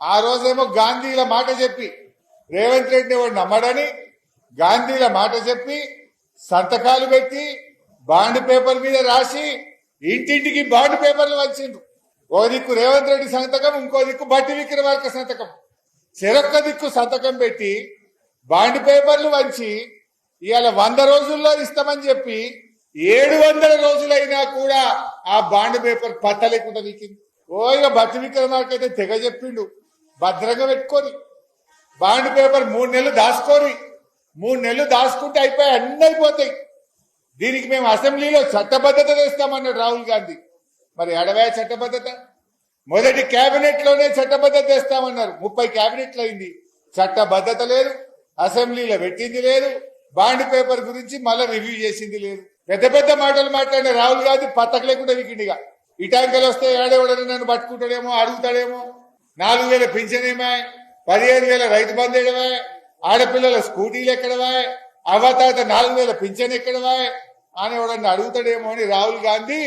ఆ రోజేమో గాంధీల మాట చెప్పి. రేవంత్ రెడ్డి వాడు నమ్మడని గాంధీల మాట చెప్పి సంతకాలు పెట్టి బాండ్ పేపర్ మీద రాసి ఇంటింటికి బాండ్ పేపర్లు వచ్చిండ్రు ఓ దిక్కు రేవంత్ రెడ్డి సంతకం ఇంకో దిక్కు బట్టి విక్రమార్క సంతకం. చెరొక్క దిక్కు సంతకం పెట్టి బాండ్ పేపర్లు వంచి ఇవాళ వంద రోజుల్లో ఇస్తామని చెప్పి ఏడు వందల రోజులైనా కూడా ఆ బాండ్ పేపర్ పట్టలేకుండా లేకుండా వీకింది ఓ ఇక బట్టి విక్రమార్క అయితే తెగ చెప్పిండు. భద్రంగా పెట్టుకొని బాండ్ పేపర్ మూడు నెలలు దాచుకొని మూడు నెలలు దాచుకుంటే అయిపోయి అన్నీ అయిపోతాయి. దీనికి మేము అసెంబ్లీలో చట్టబద్ధత తెస్తామన్నాడు రాహుల్ గాంధీ. మరి ఎడవే చట్టబద్ధత? మొదటి కేబినెట్లోనే చట్టబద్ధత తెస్తామన్నారు. ముప్పై కేబినెట్లు అయింది. చట్టబద్ధత లేదు. అసెంబ్లీలో పెట్టింది లేదు. బాండ్ పేపర్ గురించి మళ్ళీ రివ్యూ చేసింది లేదు. పెద్ద పెద్ద మాటలు మాట్లాడిన రాహుల్ గాంధీ పత్తక లేకుండా వీకిండిగా ఇటాంకలు వస్తే ఏడేవాడని నన్ను పట్టుకుంటాడేమో అడుగుతాడేమో. నాలుగు వేల పింఛనేమే పదిహేను వేల రైతు బంధుడవే ఆడపిల్లల స్కూటీలు ఎక్కడవే అవతాత నాలుగు వేల పింఛన్ ఎక్కడవే అని ఎవడన్నా అడుగుతాడేమో అని రాహుల్ గాంధీ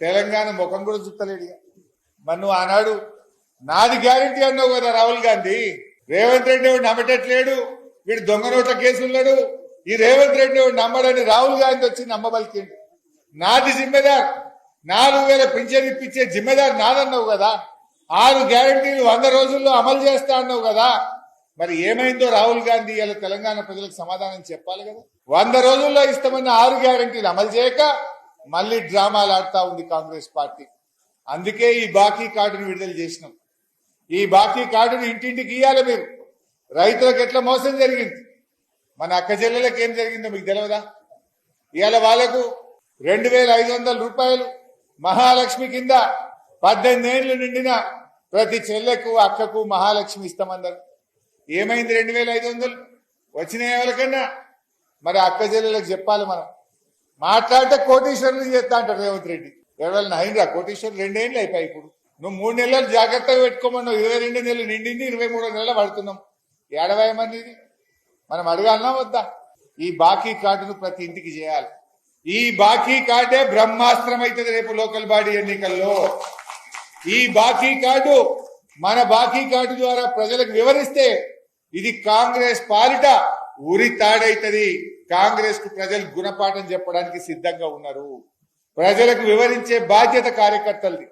తెలంగాణ ముఖం కూడా చూస్తలేడు మన్ను మరి నువ్వు ఆనాడు నాది గ్యారంటీ అన్నావు కదా రాహుల్ గాంధీ. రేవంత్ రెడ్డి వాడు నమ్మటట్లేడు? వీడు దొంగ నోట్ల కేసున్నాడు ఈ రేవంత్ రెడ్డి వాడు నమ్మడని రాహుల్ గాంధీ వచ్చి నమ్మబలికిండు. నాది జిమ్మెదార్. నాలుగు వేల పింఛన్ ఇప్పించే జిమ్మెదార్ నాదన్నావు కదా. ఆరు గ్యారంటీలు వంద రోజుల్లో అమలు చేస్తా అన్నావు కదా. మరి ఏమైందో రాహుల్ గాంధీ ఇలా తెలంగాణ ప్రజలకు సమాధానం చెప్పాలి కదా. వంద రోజుల్లో ఇస్తామన్న ఆరు గ్యారంటీలు అమలు చేయక మళ్ళీ డ్రామాలు ఆడుతా ఉంది కాంగ్రెస్ పార్టీ. అందుకే ఈ బాకీ కార్డును విడుదల చేసినాం. ఈ బాకీ కార్డును ఇంటింటికి ఇయ్యాలి మీరు రైతులకు ఎట్లా మోసం జరిగింది? మన అక్క జిల్లలకు ఏం జరిగిందో మీకు తెలియదా ఇవాళ వాళ్ళకు రెండు వేల ఐదు వందల రూపాయలు మహాలక్ష్మి కింద పద్దెనిమిది ఏళ్ళు నిండిన ప్రతి చెల్లెకు అక్కకు మహాలక్ష్మి ఇస్తామన్నారు ఏమైంది రెండు వేల ఐదు వందలు? వచ్చినాయి ఎవరికన్నా? మరి అక్క చెల్లెలకు చెప్పాలి మనం. మాట్లాడితే కోటీశ్వరులు చేస్తా అంటారు రేవంత్ రెడ్డి. ఎవరైనా అయిందా కోటీశ్వరులు రెండేళ్ళు అయిపోయి ఇప్పుడు. నువ్వు మూడు నెలలు జాగ్రత్తగా పెట్టుకోమన్నావు. ఇరవై రెండు నెలలు నిండింది ఇరవై మూడో నెలలు పడుతున్నాం. ఏడవై మంది మనం అడగాలనా వద్దా? ఈ బాకీ కార్డును ప్రతి ఇంటికి చేయాలి. ఈ బాకీ కార్డే బ్రహ్మాస్త్రం అవుతుంది రేపు లోకల్ బాడీ ఎన్నికల్లో. ఈ బాకీ కార్డు మన బాకీ కార్డు ద్వారా ప్రజలకు వివరిస్తే ఇది కాంగ్రెస్ పాలిట ఉరి తాడైతుంది కాంగ్రెస్కు ప్రజలు గుణపాఠం చెప్పడానికి సిద్ధంగా ఉన్నారు. ప్రజలకు వివరించే బాధ్యత కార్యకర్తలది.